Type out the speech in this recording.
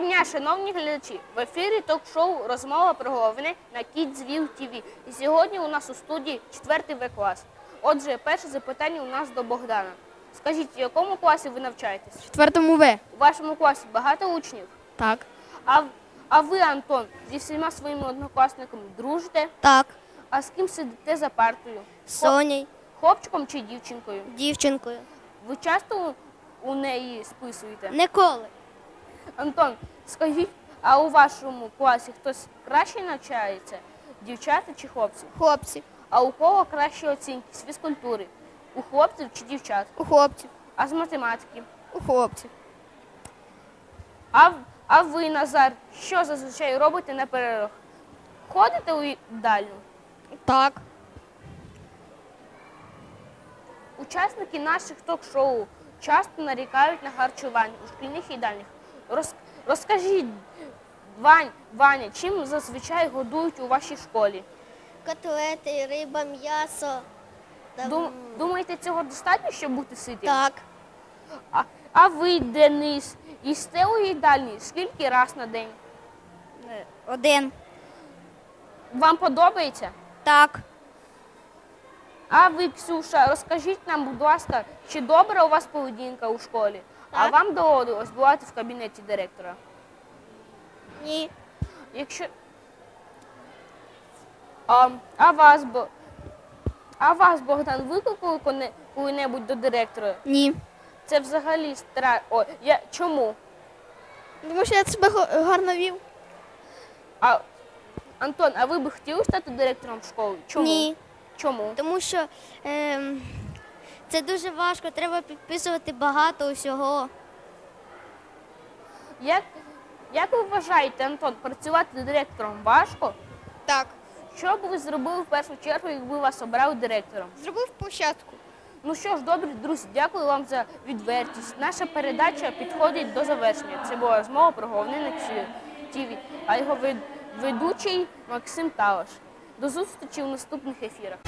дня, шановні глядачі! В ефірі ток-шоу Розмова про головне на Kidsville TV. І сьогодні у нас у студії 4 В клас. Отже, перше запитання у нас до Богдана. Скажіть, в якому класі ви навчаєтесь? Четвертому В. У вашому класі багато учнів? Так. А, а ви, Антон, зі всіма своїми однокласниками дружите? Так. А з ким сидите за партою? З Соней, Хлопчиком чи дівчинкою? дівчинкою. Ви часто у неї списуєте? Ніколи. Антон, скажіть, а у вашому класі хтось краще навчається? Дівчата чи хлопці? Хлопці. А у кого кращі оцінки з фізкультури? У хлопців чи дівчат? У хлопців. А з математики? У хлопців. А, а ви, Назар, що зазвичай робите на перервах? Ходите у їдальню? Так. Учасники наших ток-шоу часто нарікають на харчування у шкільних їдальнях. Роз, розкажіть, Вань, Ваня, чим зазвичай годують у вашій школі? Котлети, риба, м'ясо. Дум, думаєте, цього достатньо, щоб бути ситим? Так. А, а ви, Денис, їсте у їдальні скільки раз на день? Один. Вам подобається? Так. А ви, Ксюша, розкажіть нам, будь ласка, чи добра у вас поведінка у школі? А Так. вам доводилось бувати в кабінеті директора? Ні. Якщо. А, а вас, Бо- а вас, Богдан, викликали коне- коли-небудь до директора? Ні. Це взагалі стра... О, я... Чому? Тому що я себе гарно вів. А, Антон, а ви б хотіли стати директором школи? Чому? Ні, Чому? тому що ем, це дуже важко, треба підписувати багато усього. Як, як ви вважаєте, Антон, працювати директором важко? Так. Що б ви зробили в першу чергу, якби вас обрали директором? Зробив площадку. Ну що ж, добре, друзі, дякую вам за відвертість. Наша передача підходить до завершення. Це була розмова про головне на ТВ, а його вед- ведучий Максим Талаш. До зустрічі у наступних ефірах.